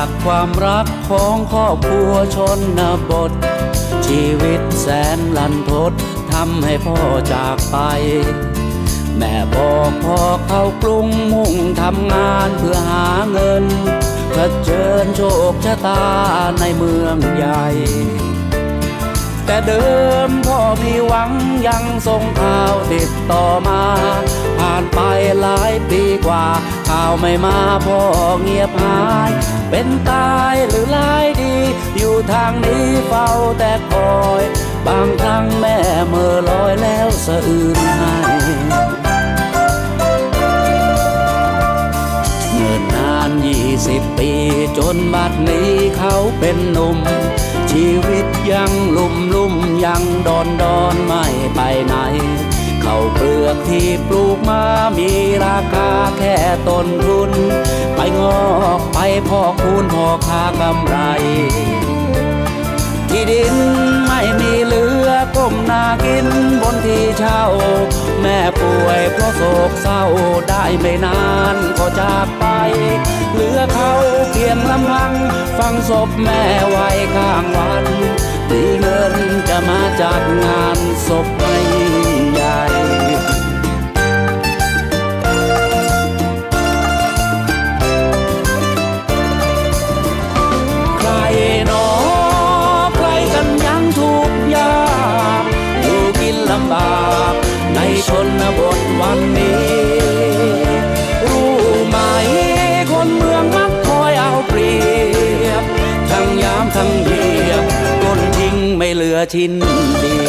ากความรักของครอบครัวชนบท ชีวิตแสนลันทดทำให้พ่อจากไป แม่บอกพ่อเข้ากรุงมุ่งทำงานเพื่อหาเงินเผชิญโชคชะตาในเมืองใหญ่ แต่เดิมพ่อมีหวังยังส่งข่าวติดต่อมา ผ่านไปหลายปีกว่า ข่าวไม่มาพ่อเงียบหาย เป็นตายหรือลายดี อยู่ทางนี้เฝ้าแต่คอย บางครั้งแม่เมื่อลอยแล้วสะอื้นให้เงินนานยี่สิบปีจนบัดนี้เขาเป็นหนุ่ม ชีวิตยังลุ่มลุ่มยังดอนดอนไม่ไปไหน ขาวเปลือกที่ปลูกมามีราคาแค่ต้นทุน ไปงอกไปพอคูณพอค่ากำไร ที่ดินไม่มีเหลือก้มนากินบนที่เช่า แม่ป่วยเพราะโศกเศร้าได้ไม่นานก็จากไป เหลือเขาเพียงลำพัง ฟังศพแม่ไว้ข้างวันมีเงินจะมาจัดงานศพ ชนบทวันนี้ รู้ไหมคนเมืองมักคอยเอาเปรียบ ทั้งยามทั้งเยียบคนทิ้งไม่เหลือชิ้นดี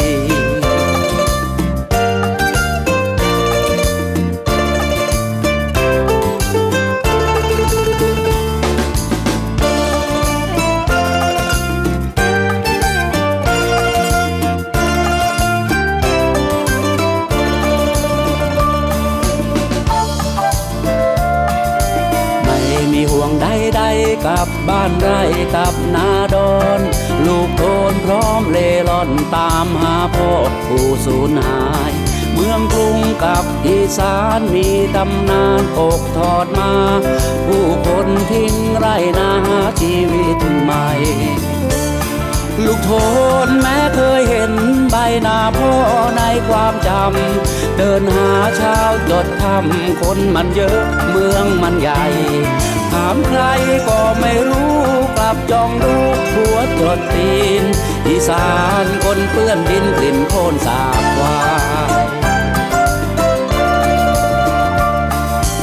ม่มีห่วงใดๆกับบ้านไร่กับนาดอน ลูกโทนพร้อมเล่ร่อนตามหาพ่อผู้สูญหาย เมืองกรุงกับอีสานมีตำนานตกทอดมา ผู้คนทิ้งไร่นาหาชีวิตใหม่ลูกโทนแม้เคยเห็นใบหน้าพ่อในความจำ เดินหาเช้าจดคำคนมันเยอะเมืองมันใหญ่ ถามใครก็ไม่รู้กลับจองดูหัวจดตีน อีสานคนเปื้อนดินกลิ่นโคลนสาบวาย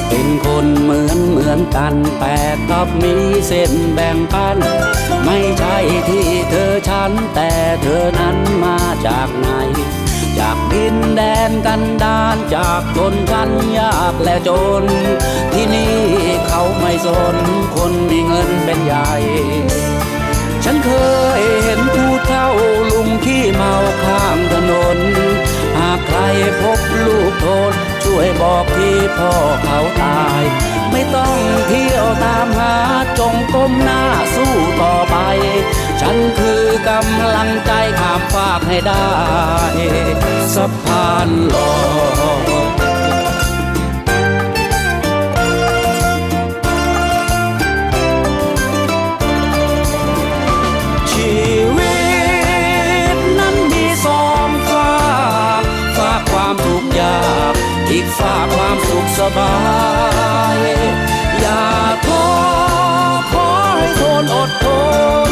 เป็นคนเหมือนเหมือนกันแต่กลับมีเส้นแบ่งปัน ไม่ใช่ที่เธอฉันแต่เธอนั้นมาจากไหน จากดินแดนกันดานจากชนชั้นยากและจน ที่นี่เขาไม่สนคนมีเงินเป็นใหญ่ ฉันเคยเห็นผู้เฒ่าลุงขี้เมาข้างถนน หากใครพบลูกโทนช่วยบอกที่พ่อเขาตาย ไม่ต้องเที่ยวตามหาจงก้มหน้าสู้ต่อไป ฉันคือกำลังใจข้ามฟากให้ได้สะพานลอยชีวิตนั้นมีสองฝาฝากความทุกข์ยากอีกฝากความสุขสบาย อย่าท้อขอให้ทนอดทน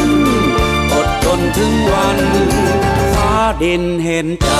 ดินเห็นใจ